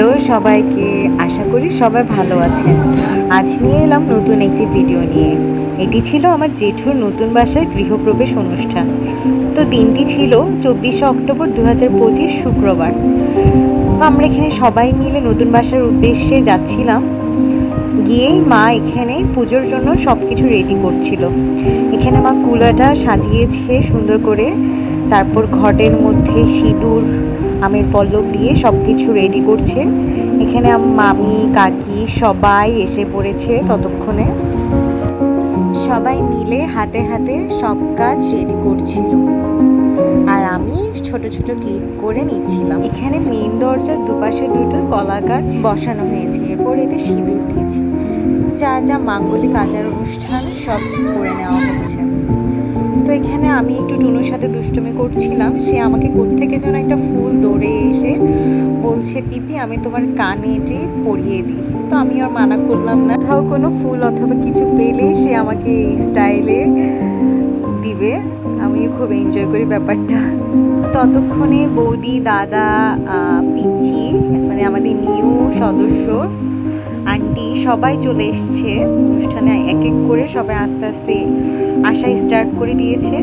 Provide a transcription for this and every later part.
Hello সবাইকে আশা করি সবাই ভালো আছেন। আজ নিয়ে এলাম নতুন একটি ভিডিও নিয়ে। এটি ছিল আমার জেঠুর নতুন বাসার গৃহপ্রবেশ অনুষ্ঠান। তো দিনটি ছিল চব্বিশে অক্টোবর দু হাজার পঁচিশ শুক্রবার। তো আমরা এখানে সবাই মিলে নতুন বাসার উদ্দেশ্যে যাচ্ছিলাম। গিয়েই মা এখানে পুজোর জন্য সব কিছু রেডি করছিল। এখানে মা কুলাটা সাজিয়েছে সুন্দর করে। তারপর ঘটের মধ্যে সিঁদুর আমের পল্লব দিয়ে সব কিছু রেডি করছে। এখানে মামি, কাকি সবাই এসে পড়েছে ততক্ষণে। সবাই মিলে হাতে হাতে সব কাজ রেডি করছিল। আর আমি ছোট ছোট ক্লিপ করে নিচ্ছিলাম। এখানে মেন দরজার দুপাশে দুটো কলা গাছ বসানো হয়েছে। এরপর এতে সিঁদুর দিয়েছে। যা যা মাঙ্গলিক আচার অনুষ্ঠান সব করে নেওয়া হচ্ছে। তো এখানে আমি একটু টুনুর সাথে দুষ্টুমি করছিলাম। সে আমাকে কোত্থেকে যেন একটা ফুল দৌড়ে এসে বলছে, পিপি, আমি তোমার কানে এটি পরিয়ে দিই। তো আমি আর মানা করলাম না। কোথাও কোনো ফুল অথবা কিছু পেলে সে আমাকে এই স্টাইলে দিবে। আমি খুব এনজয় করি ব্যাপারটা। ততক্ষণে বৌদি, দাদা পিচ্ছি মানে আমাদের নিউ সদস্য আন্টি সবাই চলে এসছে। অনুষ্ঠানে এক এক করে সবাই আস্তে আস্তে আসা স্টার্ট করে দিয়েছে।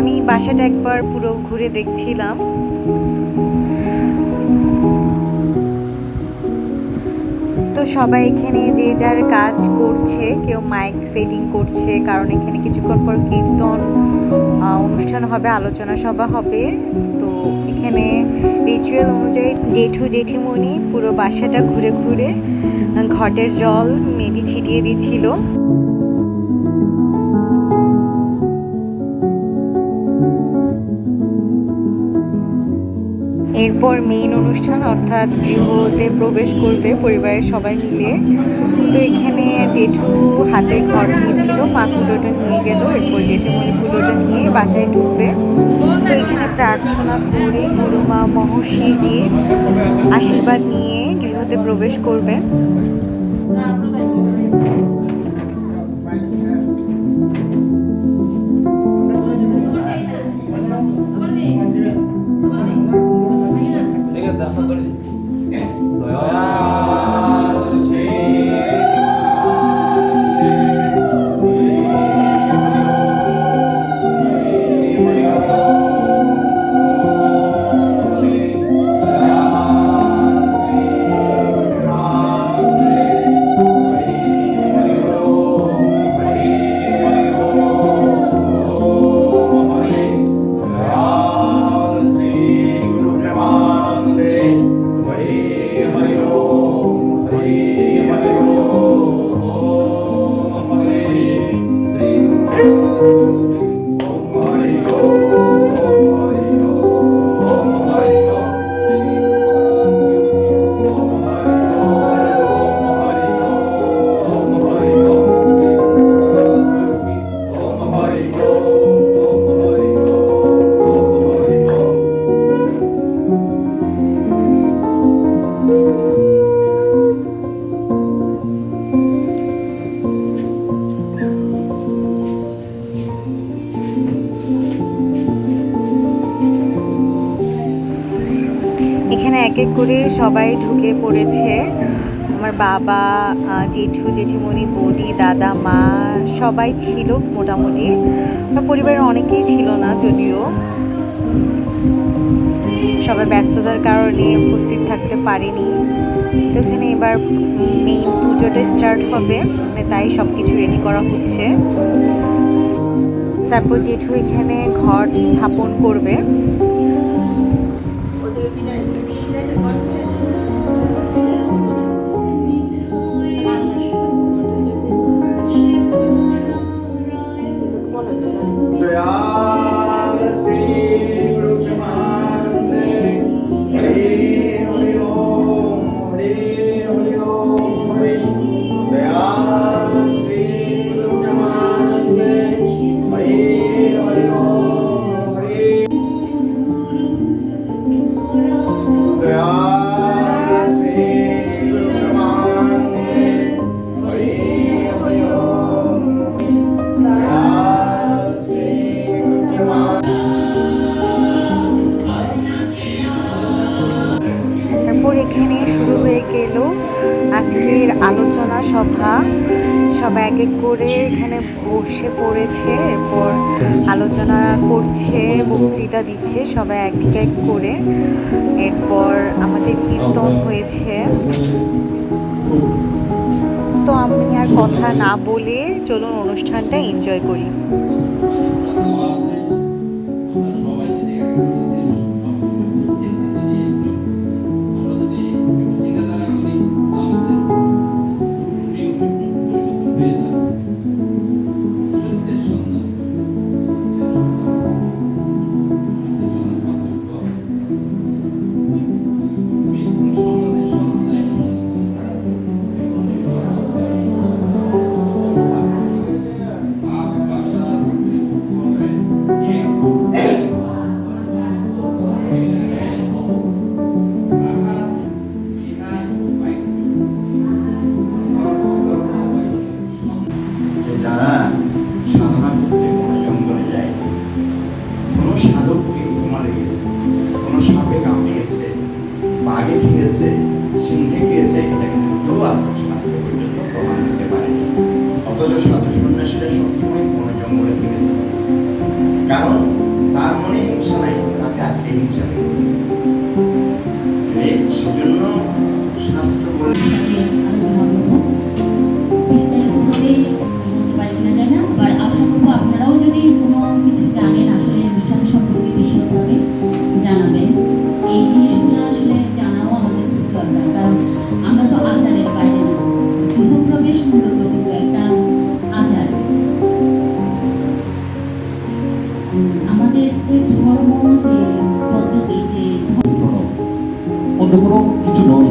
আমি বাসাটা একবার পুরো ঘুরে দেখছিলাম। তো সবাই এখানে যে যার কাজ করছে, কেউ মাইক সেটিং করছে, কারণ এখানে কিছুক্ষণ পর কীর্তন অনুষ্ঠান হবে, আলোচনা সভা হবে। তো এখানে রিচুয়াল অনুযায়ী জেঠু, জেঠিমণি পুরো বাসাটা ঘুরে ঘুরে ঘটের জল মেবি ছিটিয়ে দিচ্ছিল। এরপর মেইন অনুষ্ঠান অর্থাৎ গৃহতে প্রবেশ করবে পরিবারের সবাই মিলে। তো এখানে জেঠু হাতে ঘর নিয়েছিল, মা কুলোটা নিয়ে গেল, এরপর জেঠুমণি কুলোটা নিয়ে বাসায় ঢুকবে। প্রার্থনা করে গুরুমা মহর্ষিজির আশীর্বাদ নিয়ে গৃহতে প্রবেশ করবে। এখানে এক এক করে সবাই ঢুকে পড়েছে। আমার বাবা জেঠু, জেঠিমণি, বৌদি, দাদা, মা সবাই ছিল মোটামুটি। পরিবারের অনেকেই ছিল না, যদিও। সবাই ব্যস্ততার কারণে উপস্থিত থাকতে পারিনি। তো এখানে এবার মেইন পুজোটা স্টার্ট হবে। মানে তাই সব কিছু রেডি করা হচ্ছে। তারপর জেঠু এখানে ঘট স্থাপন করবে। আলোচনা সভা। সবাই এক এক করে এখানে বসে পড়েছে, এরপর আলোচনা করছে, বক্তৃতা দিচ্ছে, সবাই এক এক করে। এরপর আমাদের কীর্তন হয়েছে। তো আমি আর কথা না বলে চলুন অনুষ্ঠানটা এনজয় করি। খেয়েছে সিংহে খেয়েছে এটা কিন্তু কেউ আজকে আজকে পর্যন্ত প্রমাণ করতে পারেনি। অথচ সাধু সন্ন্যাসীরা সবসময় কোনো কিছু নয়।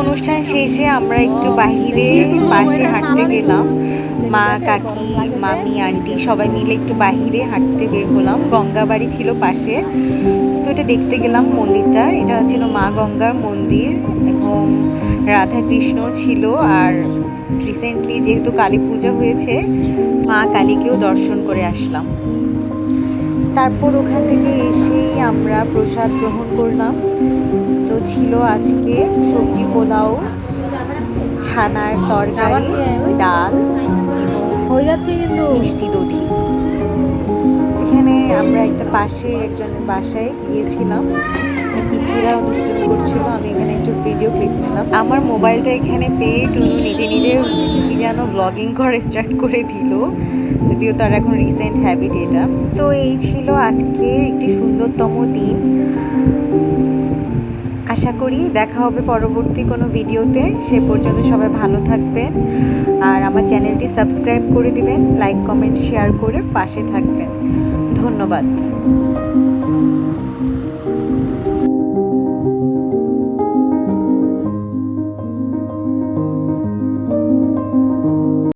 অনুষ্ঠান শেষে আমরা একটু বাহিরে পাশে হাঁটতে গেলাম। মা, কাকি, মামি, আন্টি সবাই মিলে একটু বাহিরে হাঁটতে বের হলাম। গঙ্গা বাড়ি ছিল পাশে। তো এটা দেখতে গেলাম মন্দিরটা। এটা ছিল মা গঙ্গার মন্দির এবং রাধা কৃষ্ণ ছিল আর রিসেন্টলি যেহেতু কালী পূজা হয়েছে, মা কালীকেও দর্শন করে আসলাম। তারপর ওখান থেকে এসেই আমরা প্রসাদ গ্রহণ করলাম। তো ছিল আজকে সবজি পোলাও, ছানার তরকারি, ডাল। হয়ে যাচ্ছে কিন্তু। মিষ্টি দধি এখানে আমরা একটা পাশে একজনের বাসায় গিয়েছিলাম। পিচিরা দুষ্টুমি করছিল, আমি এখানে একটু ভিডিও ক্লিপ নিলাম। আমার মোবাইলটা এখানে পেয়ে টুনু নিজে নিজে কি যেন ব্লগিং করা স্টার্ট করে দিল, যদিও তার এখন রিসেন্ট হ্যাবিট এটা। তো এই ছিল আজকের একটি সুন্দরতম দিন। আশা করি দেখা হবে পরবর্তী কোনো ভিডিওতে সে পর্যন্ত সবাই ভালো থাকবেন। আমার চ্যানেলটি সাবস্ক্রাইব করে দিবেন লাইক কমেন্ট শেয়ার করে পাশে থাকবেন। ধন্যবাদ।